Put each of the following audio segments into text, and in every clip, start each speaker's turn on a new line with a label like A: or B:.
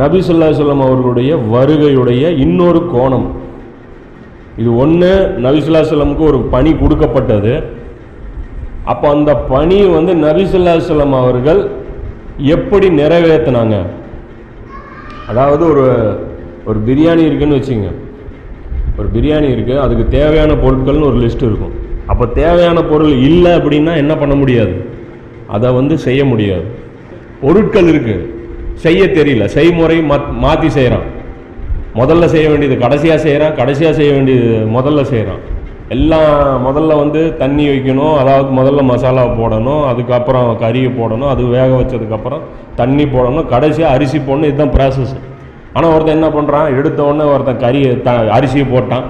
A: நபி சொல்லா சொல்லம் அவர்களுடைய வருகையுடைய இன்னொரு கோணம். இது ஒன்று நபி ஸல்லல்லாஹு ஒரு பணி கொடுக்கப்பட்டது. அப்போ அந்த பணி வந்து நபி ஸல்லல்லாஹு அவர்கள் எப்படி நிறைவேற்றினாங்க அதாவது ஒரு ஒரு பிரியாணி இருக்குன்னு வச்சுங்க ஒரு பிரியாணி இருக்குது அதுக்கு தேவையான பொருட்கள்னு ஒரு லிஸ்ட் இருக்கும். அப்போ தேவையான பொருள் இல்லை அப்படின்னா என்ன பண்ண முடியாது? அதை வந்து செய்ய முடியாது. பொருட்கள் இருக்குது செய்ய தெரியல. செய்முறை மாற்றி செய்கிறான் முதல்ல செய்ய வேண்டியது கடைசியாக செய்கிறான் கடைசியாக செய்ய வேண்டியது முதல்ல செய்கிறான் எல்லாம் முதல்ல வந்து தண்ணி வைக்கணும். அதாவது முதல்ல மசாலா போடணும். அதுக்கப்புறம் கறியை போடணும். அது வேக வச்சதுக்கப்புறம் தண்ணி போடணும். கடைசியாக அரிசி போடணும். இதுதான் ப்ராசஸ் ஆனால் ஒருத்தன் என்ன பண்ணுறான் எடுத்த உடனே ஒருத்தன் கறியை த அரிசியை போட்டான்.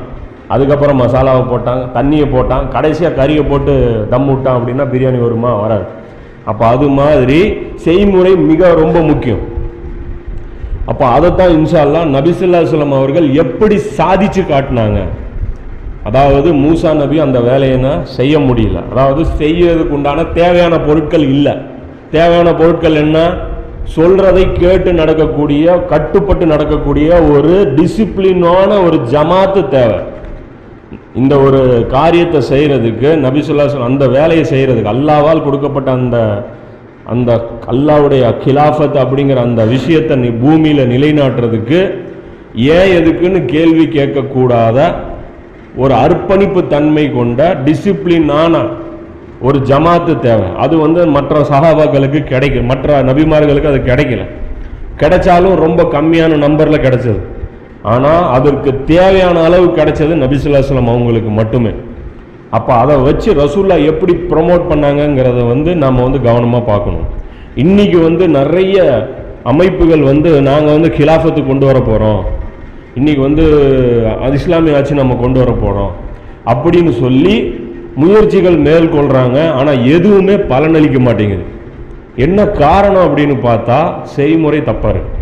A: அதுக்கப்புறம் மசாலாவை போட்டான். தண்ணியை போட்டான். கடைசியாக கறியை போட்டு தம் விட்டான் அப்படின்னா பிரியாணி வருமா? வராது. அப்போ அது மாதிரி செய்முறை மிக ரொம்ப முக்கியம். அப்போ அதைத்தான் இன்ஷால்லா நபிசுல்லா சொல்லம் அவர்கள் எப்படி சாதிச்சு காட்டினாங்க? அதாவது மூசா நபி அந்த வேலையை செய்ய முடியல. அதாவது செய்யறதுக்கு உண்டான தேவையான பொருட்கள் இல்லை. தேவையான பொருட்கள் என்ன? சொல்றதை கேட்டு நடக்கக்கூடிய கட்டுப்பட்டு நடக்கக்கூடிய ஒரு டிசிப்ளினான ஒரு ஜமாத்து தேவை. இந்த ஒரு காரியத்தை செய்கிறதுக்கு நபிசுல்லா அந்த வேலையை செய்கிறதுக்கு அல்லாவால் கொடுக்கப்பட்ட அந்த அந்த அல்லாவுடைய கிலாஃபத் அப்படிங்கிற அந்த விஷயத்தை நீ பூமியில் நிலைநாட்டுறதுக்கு ஏன் எதுக்குன்னு கேள்வி கேட்கக்கூடாத ஒரு அர்ப்பணிப்பு தன்மை கொண்ட டிசிப்ளினான ஒரு ஜமாத்து தேவை. அது வந்து மற்ற சகாபாக்களுக்கு கிடைக்கும் மற்ற நபிமார்களுக்கு அது கிடைக்கல. கிடைச்சாலும் ரொம்ப கம்மியான நம்பரில் கிடைச்சது. ஆனால் அதற்கு தேவையான அளவு கிடைச்சது நபிசுல்லாஸ்லம் அவங்களுக்கு மட்டுமே. அப்போ அதை வச்சு ரசூல்லா எப்படி ப்ரமோட் பண்ணாங்கங்கிறத வந்து நம்ம வந்து கவனமாக பார்க்கணும். இன்னைக்கு வந்து நிறைய அமைப்புகள் வந்து நாங்கள் வந்து கிலாஃபத்து கொண்டு வர போகிறோம் இன்னைக்கு வந்து அது இஸ்லாமிய ஆட்சி நம்ம கொண்டு வர போகிறோம் அப்படின்னு சொல்லி முயற்சிகள் மேற்கொள்கிறாங்க ஆனால் எதுவுமே பலனளிக்க மாட்டேங்குது. என்ன காரணம் அப்படின்னு பார்த்தா செய்முறை தப்பாக இருக்கு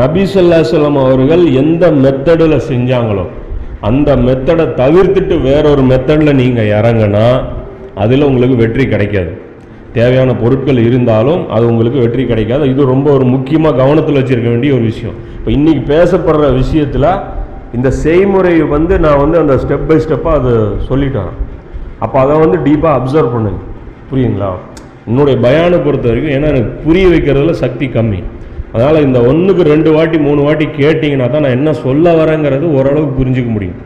A: நபி ஸல்லல்லாஹு அவர்கள் எந்த மெத்தடில் செஞ்சாங்களோ அந்த மெத்தடை தவிர்த்துட்டு வேறொரு மெத்தடில் நீங்கள் இறங்கினா அதில் உங்களுக்கு வெற்றி கிடைக்காது. தேவையான பொருட்கள் இருந்தாலும் அது உங்களுக்கு வெற்றி கிடைக்காது. இது ரொம்ப ஒரு முக்கியமாக கவனத்தில் வச்சிருக்க வேண்டிய ஒரு விஷயம். இப்போ இன்றைக்கி பேசப்படுற விஷயத்தில் இந்த செய்முறை வந்து நான் வந்து அந்த ஸ்டெப் பை ஸ்டெப்பாக அது சொல்லிட்டேன். அப்போ அதை வந்து டீப்பாக அப்சர்வ் பண்ணுங்க. புரியுங்களா என்னுடைய பயானை பொறுத்த வரைக்கும் ஏன்னா எனக்கு புரிய வைக்கிறதுல சக்தி கம்மி. அதனால் இந்த ஒன்றுக்கு ரெண்டு வாட்டி மூணு வாட்டி கேட்டிங்கன்னா தான் நான் என்ன சொல்ல வரேங்கிறது ஓரளவுக்கு புரிஞ்சுக்க முடியும்.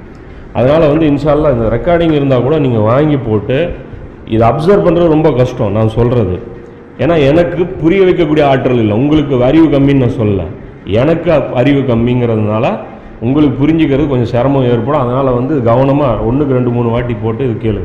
A: அதனால் வந்து இன்ஷால்லாம் இந்த ரெக்கார்டிங் இருந்தால் கூட நீங்கள் வாங்கி போட்டு இதை அப்சர்வ் பண்ணுறது ரொம்ப கஷ்டம் நான் சொல்கிறது ஏன்னா எனக்கு புரிய வைக்கக்கூடிய ஆற்றல் இல்லை. உங்களுக்கு அறிவு கம்மின்னு நான் சொல்லலை. எனக்கு அறிவு கம்மிங்கிறதுனால உங்களுக்கு புரிஞ்சுக்கிறது கொஞ்சம் சிரமம் ஏற்படும். அதனால் வந்து கவனமாக ஒன்றுக்கு ரெண்டு மூணு வாட்டி போட்டு இது கேளு